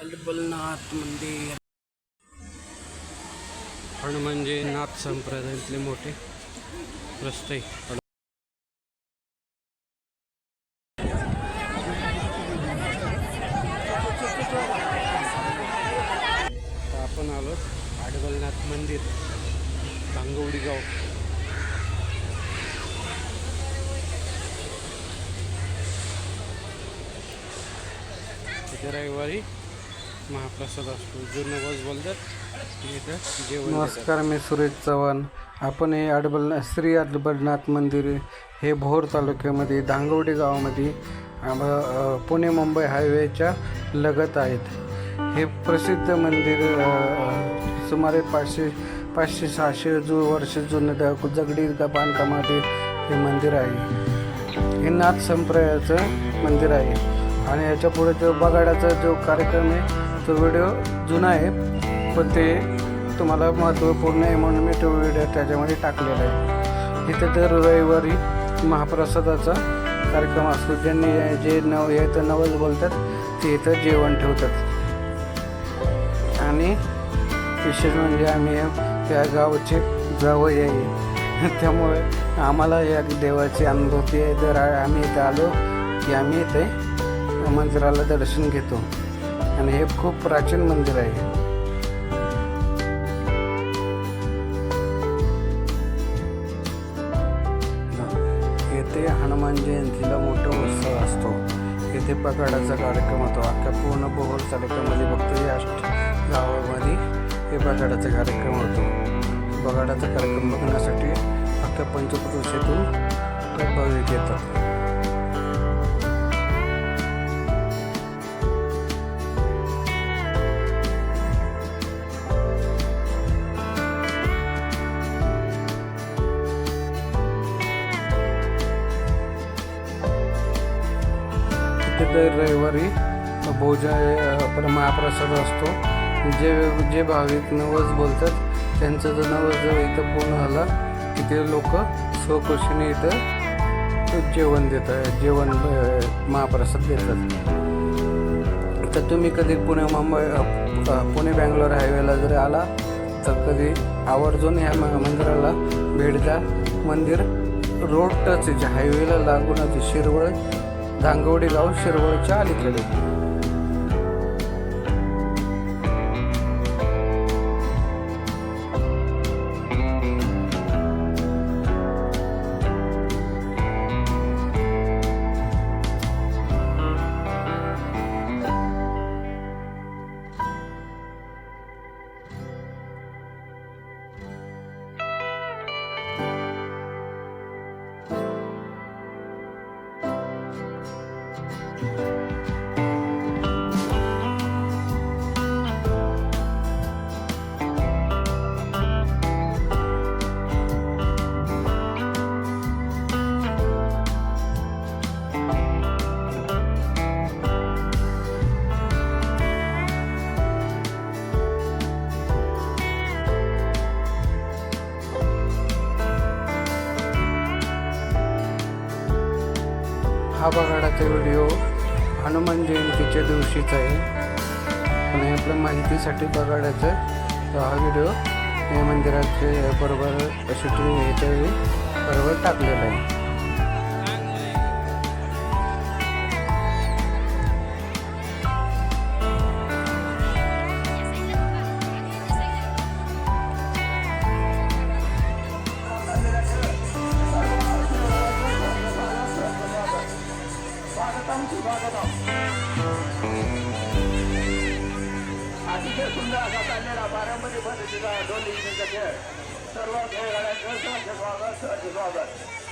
अलबलनाथ मंदिर. हनुमानजी नाथ संप्रदायातले मोठे रस्ते. आपण आलो आडबलनाथ मंदिर भांगवडी गाव. रविवारी महाप्रसाद असतो. जो नवस बोलतात. जेवण नमस्कार मी सुरेश चव्हाण. आपण हे अडबल श्री अडबलनाथ मंदिर हे भोर तालुक्यामध्ये धांगवडे गावामध्ये पुणे मुंबई हायवेच्या लगत आहेत. हे प्रसिद्ध मंदिर सुमारे पाचशे पाचशे सहाशे जु वर्ष जुनं त्या जगडी त्या बांधकामामध्ये हे मंदिर आहे. हे नाथ संप्रदायाचं मंदिर आहे. आणि याच्यापुढे जो बगाडाचा जो कार्यक्रम आहे तो व्हिडिओ जुना आहे पण ते तुम्हाला महत्त्वपूर्ण आहे म्हणून मी तो व्हिडिओ त्याच्यामध्ये टाकलेला आहे. इथे दर रविवारी महाप्रसादाचा कार्यक्रम असतो. ज्यांनी जे नव इथं नवज बोलतात ते इथं जेवण ठेवतात. आणि विशेष म्हणजे आम्ही त्या गावचे जावई आहे. त्यामुळे आम्हाला या देवाची अनुभूती आहे. जर आम्ही इथं आलो की आम्ही इथे मंदिराला दर्शन घेतो. आणि हे खूप प्राचीन मंदिर आहे. येथे हनुमान जयंतीला मोठा उत्सव असतो. येथे पगाडाचा कार्यक्रम होतो. अख्ख्या पूर्ण बोहोर तालुक्यामध्ये फक्त या गावामध्ये हे पगाडाचा कार्यक्रम होतो. पगाडाचा कार्यक्रम बघण्यासाठी अख्ख्या पंचक्रोशीतून भाविक येतात. तिथे दर रविवारी भोजन आपला महाप्रसाद असतो. जे जे भाविक नवस बोलतात त्यांचं जर नवस जर इथं पूर्ण झाला. की ते लोक स्वखुशीने इथं जेवण देतात जेवण महाप्रसाद देतात. तर तुम्ही कधी पुणे मुंबई पुणे बँगलोर हायवेला जर आला तर कधी आवर्जून ह्या मंदिराला भेट द्या. मंदिर रोड टच हायवेला लागूनच शिरवळ. धांगवडी गाव शिरवळच्या अलीकडे. हा बघाडाचा व्हिडिओ हनुमान जयंतीच्या दिवशीचा आहे. आणि आपल्या माहितीसाठी बघाडायचं तर हा व्हिडिओ या मंदिराचे बरोबर शूटिंग याच्या वेळी बरोबर टाकलेला आहे. अतिशय सुंदर असा चाललेला बारामती पद्धतीचा दोन दिवसांचा खेळ. सर्व खेळाडूंचं स्वागत स्वागत.